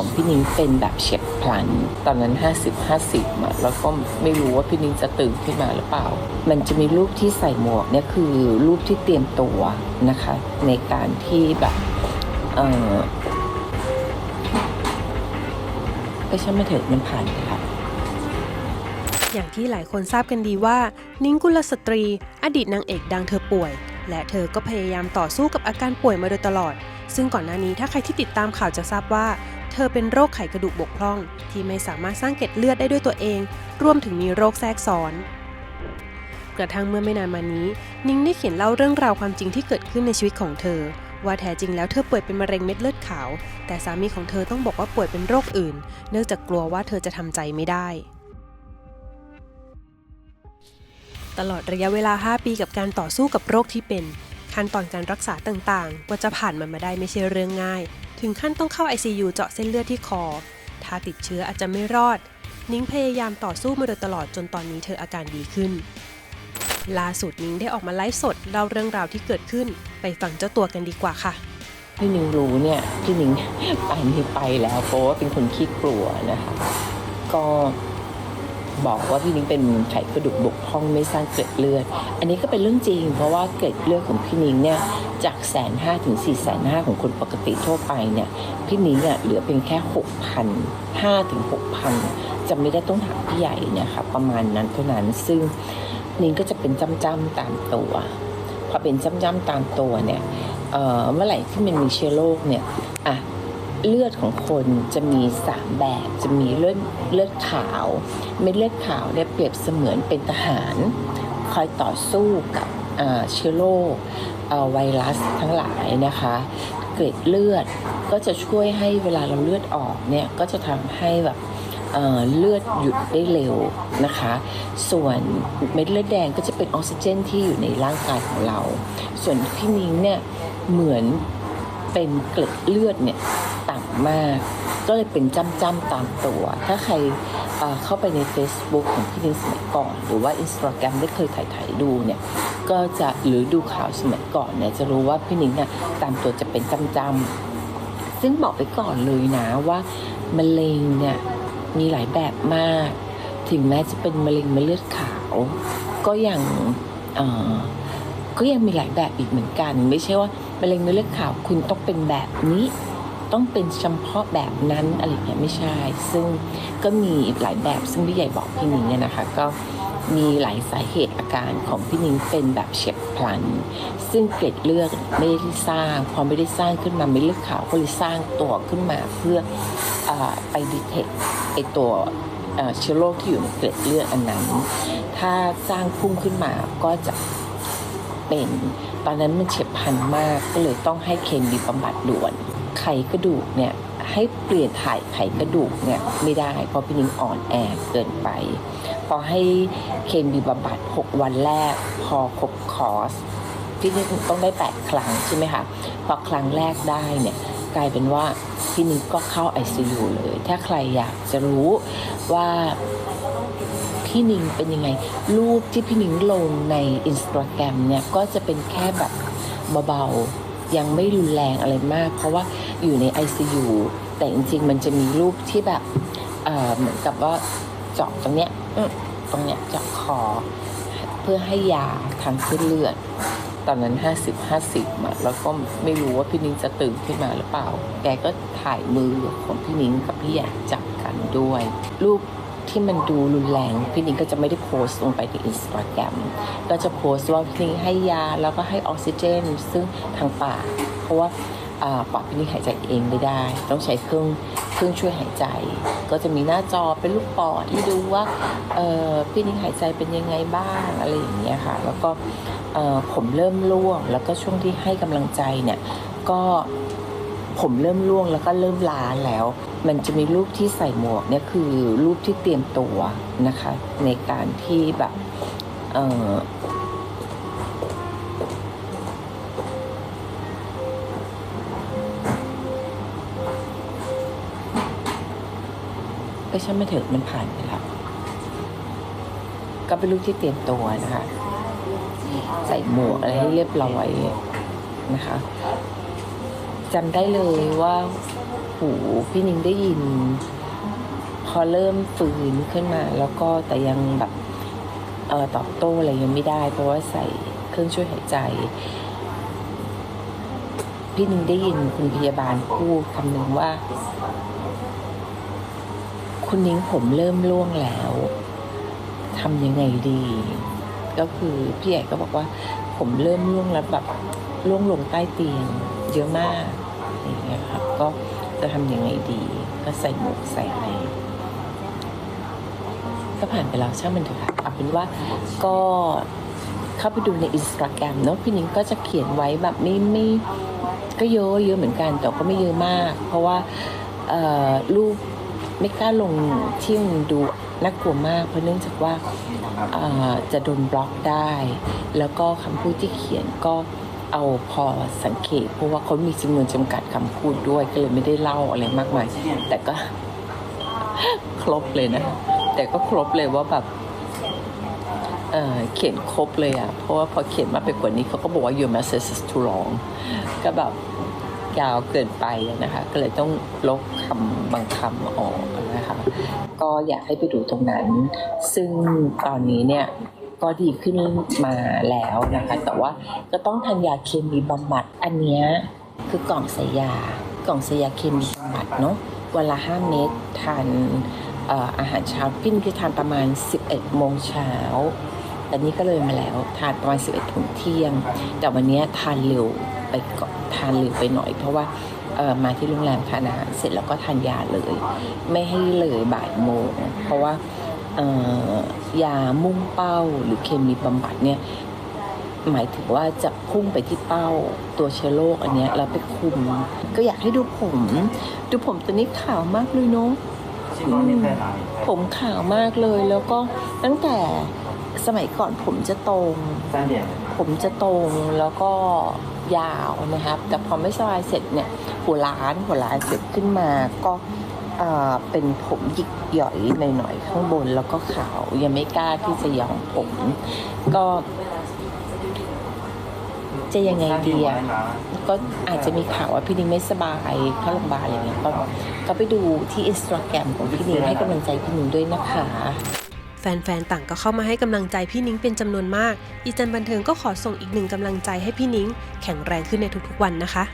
ของพี่นิ้งเป็นแบบเฉียบพลัน ตอนนั้น 50 50อะแล้วก็ไม่รู้ว่าพี่นิ้งจะตื่นขึ้นมาหรือเปล่า มันจะมีรูปที่ใส่หมวกเนี่ยคือรูปที่เตรียมตัวนะคะ ในการที่แบบเออก็ช่างไม่เถิดมันผ่านไปค่ะอย่างที่หลายคนทราบกันดีว่า นิ้งกุลสตรี อดีตนางเอกดังเธอป่วย และเธอก็พยายามต่อสู้กับอาการป่วยมาโดยตลอด ซึ่งก่อนหน้านี้ถ้าใครที่ติดตามข่าวจะทราบว่า เธอเป็นโรคไขกระดูกบกพร่อง ที่ไม่สามารถสร้างเกล็ดเลือดได้ด้วยตัวเอง รวมถึงมีโรคแทรกซ้อนกระทั่งเมื่อไม่นานมานี้ นิ้งได้เขียนเล่าเรื่องราวความจริงที่เกิดขึ้นในชีวิตของเธอ ว่าแท้จริงแล้วเธอป่วยเป็นมะเร็งเม็ดเลือดขาว แต่สามีของเธอต้องบอกว่าป่วยเป็นโรคอื่น เนื่องจากกลัวว่าเธอจะทำใจไม่ได้ตลอดระยะเวลา 5 ปีกับการต่อสู้กับโรคที่เป็น ขั้นตอนการรักษาต่างๆ กว่าจะผ่านมันมาได้ไม่ใช่เรื่องง่าย ถึงขั้นต้องเข้า ICU เจาะเส้นเลือดที่คอ ถ้าติดเชื้ออาจจะไม่รอด นิ้งพยายามต่อสู้มาโดยตลอดจนตอนนี้เธออาการดีขึ้น ล่าสุดนิ้งได้ออกมาไลฟ์สดเล่าเรื่องราวที่เกิดขึ้น ไปฟังเจ้าตัวกันดีกว่าค่ะพี่นิงรู้เนี่ยพี่นิงไปไม่ไปแล้วเพราะว่าเป็นคนขี้กลัวนะคะก็ บอกว่าพี่นิงเป็นไขกระดูกบกพร่องไม่สร้างเกล็ดเลือด อันนี้ก็เป็นเรื่องจริง เพราะว่าเกล็ดเลือดของพี่นิงเนี่ยจากแสนห้าถึงสี่แสนห้าของคนปกติทั่วไปเนี่ยพี่นิงอะเหลือเป็นแค่หกพันห้าถึงหกพันจะไม่ได้ต้องถามพี่ใหญ่เนี่ยค่ะประมาณนั้นเท่านั้นซึ่งนิงก็จะเป็นจ้ำๆตามตัวพอเป็นจ้ำๆตามตัวเนี่ยเอ่อเมื่อไหร่ที่มันมีเชื้อโรคเนี่ยอะ เลือดของคนจะมีสามแบบจะมีเลือดเลือดขาวเม็ดเลือดขาวเนี่ยเปรียบเสมือนเป็นทหารคอยต่อสู้กับเชื้อโรคไวรัสทั้งหลายนะคะเกล็ดเลือดก็จะช่วยให้เวลาเราเลือดออกเนี่ยก็จะทำให้แบบเอ่อเลือดหยุดได้เร็วนะคะ ส่วนเม็ดเลือดแดงก็จะเป็นออกซิเจนที่อยู่ในร่างกายของเรา ส่วนพี่นิ้งเนี่ยเหมือนเป็นเกล็ดเลือดเนี่ย ต่ำมาก ก็เลยเป็นจ้ำๆตามตัว ถ้าใครเข้าไปใน Facebook ของพี่นิ้งสมัยก่อน หรือว่า Instagram ได้เคยถ่ายถ่ายๆดูเนี่ยก็จะหรือดูข่าวสมัยก่อนเนี่ยจะรู้ว่าพี่นิ้งเนี่ยตามตัวจะเป็นจ้ำๆซึ่งบอกไปก่อนเลยนะว่ามะเร็งเนี่ยมีหลายแบบมาก ถึงแม้จะเป็นมะเร็งเม็ดเลือดขาว ก็ยังก็ยังมีหลายแบบอีกเหมือนกัน ไม่ใช่ว่ามะเร็งเม็ดเลือดขาวคุณต้องเป็นแบบนี้ ต้องเป็นเฉพาะแบบนั้นอะไรอย่างเงี้ยไม่ใช่ ซึ่งก็มีหลายแบบซึ่งพี่ใหญ่บอกพี่นิ้งเนี่ยนะคะก็มีหลายสาเหตุอาการของพี่นิ้งเป็นแบบเฉียบพลัน ซึ่งเกล็ดเลือดไม่ได้สร้าง พอไม่ได้สร้างขึ้นมาเม็ดเลือดขาวก็เลยสร้างตัวขึ้นมาเพื่ออไปดีเทคไอตัวเอ่อเชื้อโรคที่อยู่ในเกล็ดเลือดอันนั้น ถ้าสร้างพุ่งขึ้นมาก็จะเป็น ตอนนั้นมันเฉียบพลันมากก็เลยต้องให้เคมีบำบัดด่วน ไขกระดูกเนี่ยให้เปลี่ยนถ่ายไขกระดูกเนี่ยไม่ได้เพราะพี่นิ้งอ่อนแอเกินไป พอให้เคมีบำบัด 6 วันแรก พอครบคอร์สพี่นิ้งต้องได้ 8 ครั้งใช่ไหมคะพอครั้งแรกได้เนี่ยกลายเป็นว่าพี่นิ้งก็เข้า ICU เลย ถ้าใครอยากจะรู้ว่าพี่นิงเป็นยังไง รูปที่พี่นิงลงในอินสตาแกรมเนี่ย ก็จะเป็นแค่แบบเบาๆ ยังไม่รุนแรงอะไรมาก เพราะว่าอยู่ใน ICU แต่จริงๆ มันจะมีรูปที่แบบเหมือนกับว่าเจาะตรงเนี้ยตรงเนี้ยเจาะคอ เพื่อให้ยาทางเส้นเลือด ตอนนั้น 50 50อะแล้วก็ไม่รู้ว่าพี่นิ้งจะตื่นขึ้นมาหรือเปล่า แกก็ถ่ายมือของพี่นิ้งกับพี่ใหญ่จับกันด้วยรูป ที่มันดูรุนแรง พี่นิงก็จะไม่ได้โพสต์ลงไปในอินสตาแกรมก็จะโพสต์ว่าพี่นิงให้ยาแล้วก็ให้ออกซิเจน ซึ่งทางปากเพราะว่าอ่าปอดพี่นิงหายใจเองไม่ได้ ต้องใช้เครื่องเครื่องช่วยหายใจ ก็จะมีหน้าจอเป็นลูกปอดที่ดูว่าพี่นิงหายใจเป็นยังไงบ้างอะไรอย่างเงี้ยค่ะ แล้วก็ผมเริ่มร่วง แล้วก็ช่วงที่ให้กำลังใจเนี่ยก็ผมเริ่มร่วงแล้วก็เริ่มล้าแล้ว มันจะมีรูปที่ใส่หมวกเนี่ยคือรูปที่เตรียมตัวนะคะ ในการที่แบบเออก็ช่างไม่เถอะมันผ่านไปแล้วก็เป็นลูกที่เตรียมตัวนะคะ ใส่หมวกอะไรให้เรียบร้อยนะคะจำได้เลยว่า หูพี่นิงได้ยิน พอเริ่มฟื้นขึ้นมา แล้วก็แต่ยังแบบเออตอบโต้อะไรยังไม่ได้ เพราะว่าใส่เครื่องช่วยหายใจ พี่นิงได้ยินคุณพยาบาลพูดคำหนึ่งว่า คุณนิ้งผมเริ่มล่วงแล้วทำยังไงดี ก็คือพี่ใหญ่ก็บอกว่า ผมเริ่มล่วงแล้วแบบล่วงลงใต้เตียงเยอะมากอย่างเงี้ยครับก็ จะทำยังไงดี ก็ใส่หมวกใส่อะไรก็ผ่านไปแล้วช่างมันเถอะค่ะเอาเป็นว่าก็เข้าไปดูในอินสตาแกรมเนาะพี่นิ้งก็จะเขียนไว้แบบไม่ไม่ก็เยอะเยอะเหมือนกันแต่ก็ไม่เยอะมาก เพราะว่าเออรูปไม่กล้าลงที่มันดูน่ากลัวมาก เพราะเนื่องจากว่าจะโดนบล็อกได้ แล้วก็คำพูดที่เขียนก็ เอาพอสังเกต เพราะว่าเขามีจำนวนจำกัดคำพูดด้วย ก็เลยไม่ได้เล่าอะไรมากมาย แต่ก็ ครบเลยนะ แต่ก็ครบเลยว่าแบบเอ่อเขียนครบเลยอะ่ะ เพราะว่าพอเขียนมาไปกว่านี้เขาก็บอกว่า your message is too long ก็แบบยาวเกินไปอะนะคะ ก็เลยต้องลบคำบางคำออกนะคะ ก็อยากให้ไปดูตรงนั้น ซึ่งตอนนี้เนี่ย ก็ดีขึ้นมาแล้วนะคะ แต่ว่าก็ต้องทานยาเคมีบำบัด อันเนี้ยคือกล่องใส่ยากล่องใส่ยาเคมีบำบัดเนาะวันละห้าเม็ดทานออาหารเช้าพี่นิกจะทานประมาณ 11โมงเช้าแต่นี้ก็เลยมาแล้วทานประมาณ 11ถึงเที่ยง แต่วันนี้ทานเร็วไปก่อนทานเร็วไปหน่อย เพราะว่าเออมาที่โรงแรมทานอาหารเสร็จแล้วก็ทานยาเลย ไม่ให้เลยบ่ายโมงเพราะว่าเออ ยามุ่งเป้าหรือเคมีบำบัดเนี่ยหมายถึงว่าจะพุ่งไปที่เป้าตัวเชื้อโรคอันเนี้ยแล้วไปคุม ก็อยากให้ดูผม ดูผมตัวนี้ขาวมากเลยเนาะผมขาวมากเลยแล้วก็ตั้งแต่สมัยก่อนผมจะตรง ผมจะตรงแล้วก็ยาวนะครับ แต่พอไม่สบายเสร็จเนี่ยหัวล้านหัวล้านเสร็จขึ้นมาก็เอ่อเป็นผมหยิก หย่อยหน่อยๆข้างบนแล้วก็ขาวยังไม่กล้าที่จะย้อมผม ก็ จะยังไงดีอะก็อาจจะมีข่าวว่าพี่นิ้งไม่สบายเข้าโรงพยาบาลอะไรเงี้ยก็ก็ไปดูที่อินสตาแกรมของพี่นิ้งให้กำลังใจพี่นิ้งด้วยนะคะแฟนๆ ต่างก็เข้ามาให้กำลังใจพี่นิ้งเป็นจำนวนมาก อีจันบันเทิงก็ขอส่งอีกหนึ่งกำลังใจให้พี่นิ้ง แข็งแรงขึ้นในทุกๆวันนะคะ